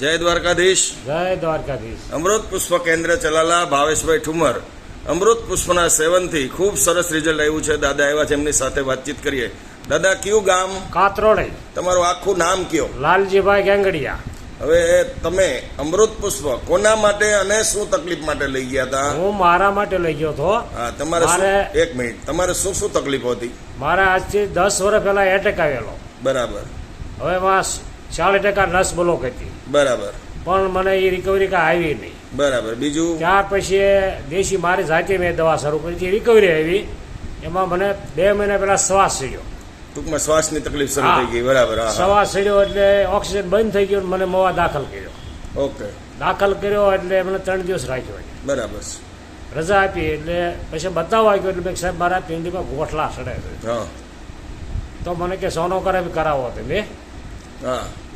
જય દ્વારકાધીશ. જય દ્વારકાધીશ. અમૃત પુષ્પ કેન્દ્ર ચલાલા ભાવેશભાઈ ઠુમર. અમૃત પુષ્પના સેવનથી ખૂબ સરસ રિઝલ્ટ આવ્યું છે. દાદા આવ્યા છે એમની સાથે વાતચીત કરીએ. દાદા કયું ગામ? કાતરોડે તમારું આખું નામ કયો? લાલજીભાઈ ગેંગડિયા. હવે તમે અમૃત પુષ્પ કોના માટે અને શું તકલીફ માટે લઈ ગયા હતા? હું મારા માટે લઈ ગયો હતો. હા તમારે શું? એક મિનિટ. તમારે શું શું તકલીફ હતી? મારે આજથી દસ વર્ષ પહેલા એટેક આવેલો. બરાબર. હવે એમાં ચાલીસ ટકા નસ બ્લોક હતી. બરાબર. પણ મને એ રિકવરી કાંઈ આવી નહીં. બરાબર. બીજું? ત્યાર પછી દેશી મારી જાતે મેં દવા શરૂ કરી. હતી રિકવરી આવી એમાં મને બે મહિના પહેલાં શ્વાસ ચડ્યો ટૂંકમાં શ્વાસની તકલીફ શરૂ થઈ ગઈ. બરાબર. શ્વાસ ચડ્યો એટલે ઓક્સિજન બંધ થઈ ગયો મને મોવા દાખલ કર્યો. ઓકે. દાખલ કર્યો એટલે મને ત્રણ દિવસ રાખ્યો બરાબર. રજા આપી એટલે પછી બતાવવા ગયો એટલે સાહેબ મારા પિંડીમાં ગોઠલા સડે તો મને કે સોનો કરે કરાવો હતો હા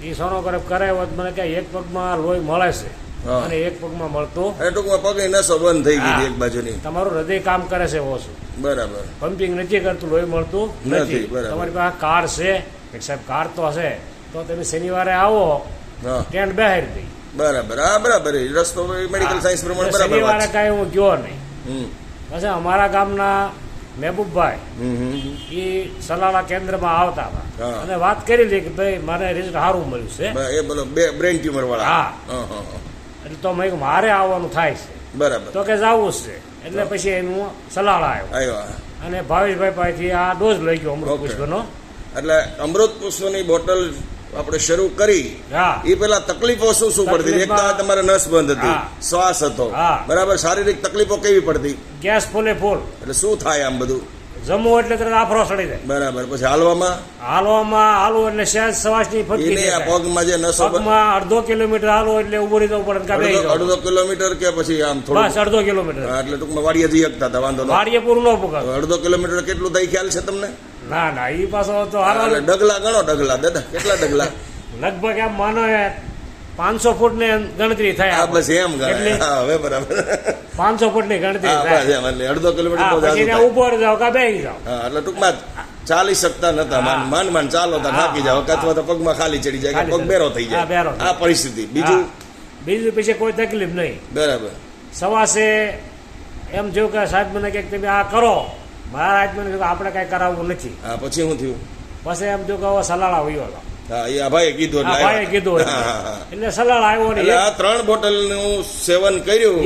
એ સોનોગ્રાફી કરાવ્યો મને કે એક પગમાં લોહી મળે છે. અને એક પગમાં મળતું ટૂંકમાં પગની નસો બંધ થઈ ગઈ. એક બાજુની. તમારું હૃદય કામ કરે છે ઓછું બરાબર. પમ્પિંગ નથી કરતું લોહી મળતું નથી. તમારી પાસે કાર છે. એક સાહેબ કાર તો હશે. તો તમે શનિવારે આવો ટેન્ટ બહાર દઈ. બરાબર. હા બરાબર. રસ્તો મેડિકલ સાયન્સ પ્રમાણે બરાબર શનિવારે કાંઈ હું ગયો નહીં. પછી અમારા ગામના મહેબૂબભાઈ એ સલાલા કેન્દ્રમાં આવતા હતા. અને વાત કરી હતી કે ભાઈ મને રિઝલ્ટ સારું મળ્યું છે. એ બોલો બે બ્રેન ટ્યુમર વાળા. હા. એટલે તો મેં મારે આવવાનું થાય છે. બરાબર. તો કે જવું છે. એટલે પછી એનું સલાળા આવ્યો. અને ભાવેશભાઈ પાસેથી આ ડોઝ લઈ ગયો અમૃત. પુષ્પનો. એટલે અમૃત પુષ્પની બોટલ આપણે શરૂ કરી એ પેલા તકલીફો શું શું પડતી? એક તો તમારે નસ બંધ હતી શ્વાસ હતો. બરાબર? શારીરિક તકલીફો કેવી પડતી? ગેસ ફૂલે ફૂલ. એટલે શું થાય આમ બધું? જમવું એટલે તરત આફરો સડી જાય. બરાબર. પછી હાલવામાં? હાલવામાં હાલવું એટલે સહેજ સવાસની ફટકી નહીં આ પગમાં જે નસો પગમાં અડધો કિલોમીટર હાલો એટલે ઊભો રહી જવું પડે અડધો કિલોમીટર કે પછી આમ થોડું બસ અડધો કિલોમીટર. એટલે ટૂંકમાં વાડીએ જઈ શકતા હતા વાંધો વાડીએ પૂરું ન પુગાતું અડધો કિલોમીટર કેટલું થાય ખ્યાલ છે તમને? ના ના એ પાછો તો હારો ડગલા ગણો ડગલા દાદા કેટલા ડગલા? લગભગ એમ માનો પાંચસો ફૂટની ગણતરી થાય આ બસ એમ હવે બરાબર. પાંચસો ફૂટની ગણતરી થાય. એટલે અડધો કિલોમીટર ઉપર. ઊભો જાવ કા બે જાવ એટલે ટૂંકમાં ચાલી શકતા નતા. માન માન માન ચાલો તો થાકી જાવ અથવા તો પગમાં ખાલી ચડી જાય પગ બેરો થઈ જાય. આ પરિસ્થિતિ. બીજું? બીજું પછી કોઈ તકલીફ નહીં. બરાબર. સવાસે એમ જો કે સાહેબ મને કે તમે આ કરો. મહારાજ હાથમાં આપણે કઈ કરાવવું નથી. હા પછી શું થયું? પછી એમ જો કે સલાડ આવ્યો વયો હતો હા એ આ કીધું એટલે કીધું એટલે આવ્યો ને આ ત્રણ બોટલનું સેવન કર્યું.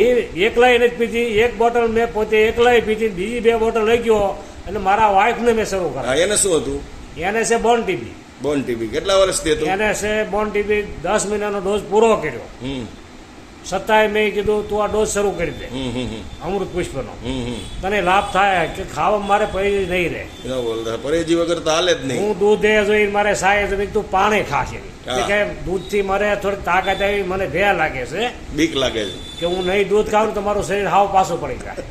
એકલાય નથી પીધી. એક બોટલ મેં પોતે એકલાય પીધી બીજી બે બોટલ લઈ ગયો અને મારા વાઈફને મેં શરૂ કર્યા એને શું હતું? એને છે બોન ટીબી બોન ટીબી કેટલા વર્ષથી હતું? એને છે બોન ટીબી દસ મહિનાનો ડોઝ પૂરો કર્યો. છતાંય મેં કીધું તું આ ડોઝ શરૂ કરી દે. અમૃત પુષ્પનો. તને લાભ થાય કે ખાવા મારે પરેજી નહીં રહે. ન પરેજી વગર તો હાલે જ નહીં. હું દૂધ દે જોઈ મારે સાય તો તું પાણી ખાશે. કે કે દૂધથી મારે થોડી તાકાત આવી મને ભે લાગે છે બીક લાગે છે. કે હું નહીં દૂધ ખાઉં ને તો મારું શરીર હાવ પાછું પડી જાય.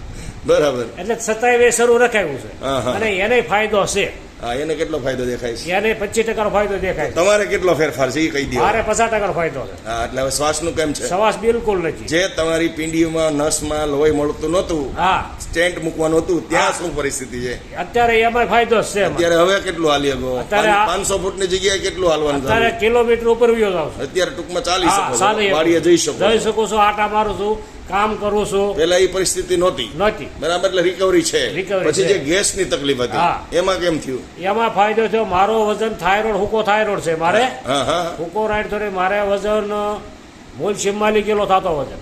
બરાબર. એટલે છતાંય મેં શરૂ રખાયું છે. અને એને ફાયદો છે હા એને કેટલો ફાયદો દેખાય છે? એને પચીસ ટકાનો ફાયદો દેખાય તમારે કેટલો ફેરફાર છે એ કહી દો મારે પચાસ ટકાનો ફાયદો છે. હા એટલે હવે શ્વાસનું કેમ છે? શ્વાસ બિલકુલ નથી. જે તમારી પિંડીમાં નસમાં લોહી મળતું નહોતું હા. સ્ટેન્ટ મૂકવાનું હતું ત્યાં શું પરિસ્થિતિ છે? અત્યારે એમાં ફાયદો છે અત્યારે હવે કેટલું હાલી શકો અત્યારે પાંચસો ફૂટની જગ્યાએ કેટલું હાલવાનું અત્યારે કિલોમીટર ઉપર વયો જાવ અત્યારે ટૂંકમાં ચાલી શકો શકું. વાડીએ જઈ શકો જઈ છો. આટા મારું છું કામ કરું છું. પેલા એ પરિસ્થિતિ નહોતી. નથી બરાબર એટલે રિકવરી છે. પછી. જે ગેસની તકલીફ હતી એમાં કેમ થયું? એમાં ફાયદો થયો મારો વજન થાઇરોઇડ હુકો થાઇરોઇડ છે મારે. હા હા હુકો રાઈડ થોડી મારે વજન મૂળ ચિમ્માલી કિલો થતો વજન.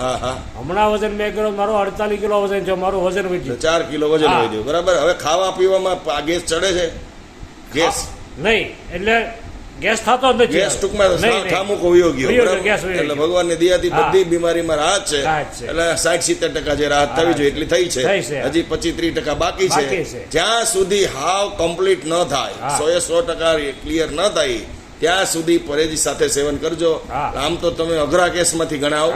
હા હમણાં વજન મેં કિલો મારો અડતાલીસ કિલો વજન છે મારું વજન વધ્યું. ચાર કિલો વજન વધ્યું. બરાબર? હવે ખાવા પીવામાં ગેસ ચડે છે? ગેસ? નહીં એટલે ગેસ થતો નથી ગેસ ટૂંકમાં. ઠામુક વયો ગયો એટલે ભગવાનની દયાથી બધી બીમારીમાં રાહત છે. એટલે સાઠ સિત્તેર ટકા જે રાહત થવી જોઈએ એટલી થઈ છે. હજી પચીસ ત્રીસ ટકા બાકી છે. જ્યાં સુધી હાવ કમ્પ્લીટ ન થાય સો એ સો ટકા ક્લિયર ન થાય ત્યાં સુધી પરેજી સાથે સેવન કરજો. આમ તો તમે અઘરા કેસમાંથી ગણાવો.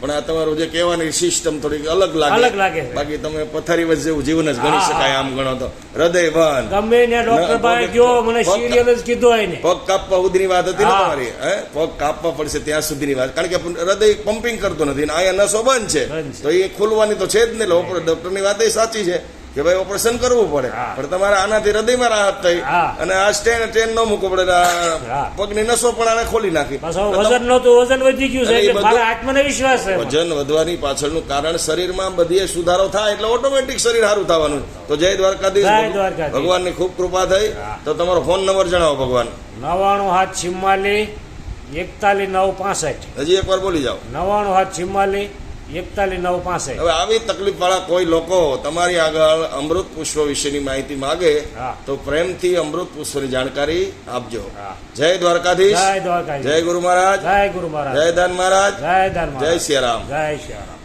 પણ આ તમારું જે કહેવાની સિસ્ટમ થોડીક અલગ લાગે. અલગ લાગે. બાકી તમે પથારી વચ્ચે જેવું જીવન જ ગણી શકાય આમ ગણો તો. હૃદય વન ગમે ને ડોક્ટર ના, પાસે ગયો મને સિરિયલ જ કીધું એને પગ કાપવા સુધીની વાત હતી ને તમારી હે? પગ કાપવા પડશે ત્યાં સુધીની વાત. કારણ કે હૃદય પમ્પિંગ કરતો નથી ને આયા નસો બંધ છે. તો એ ખુલવાની તો છે જ નહીં ડોક્ટરની વાત એ સાચી છે. કે ભાઈ ઓપરેશન કરવું પડે. પણ તમારે આનાથી હૃદયમાં રાહત થઈ અને આ સ્ટેન ટ્રેન ન મૂકવો પડે પગની નસો પણ આને ખોલી નાખી. વજન નહોતું વજન વધી ગયું છે મારા આત્મવિશ્વાસ છે. વજન વધવાની પાછળનું કારણ શરીરમાં બધી સુધારો થાય એટલે ઓટોમેટિક શરીર સારું થવાનું. તો જય દ્વારકાધીશ ભગવાનની ખૂબ કૃપા થઈ. તો તમારો ફોન નંબર જણાવો ભગવાન. નવાણું હાથ ચિમ્માલી એકતાલીસ નવ પાસઠ. હજી એકવાર બોલી જાઓ. નવાણું હાથ ચિમ્માલી એકતાલીસ નવ પાસે. હવે આવી તકલીફ વાળા કોઈ લોકો તમારી આગળ અમૃત પુષ્પ વિશેની માહિતી માંગે. તો પ્રેમથી અમૃત પુષ્પની જાણકારી આપજો. જય દ્વારકાધીશ. જય દ્વારકા જય ગુરુ મહારાજ. જય ગુરુ મહારાજ. જય દાન મહારાજ. જય ધર્મ જય સિયારામ. જય શ્રી રામ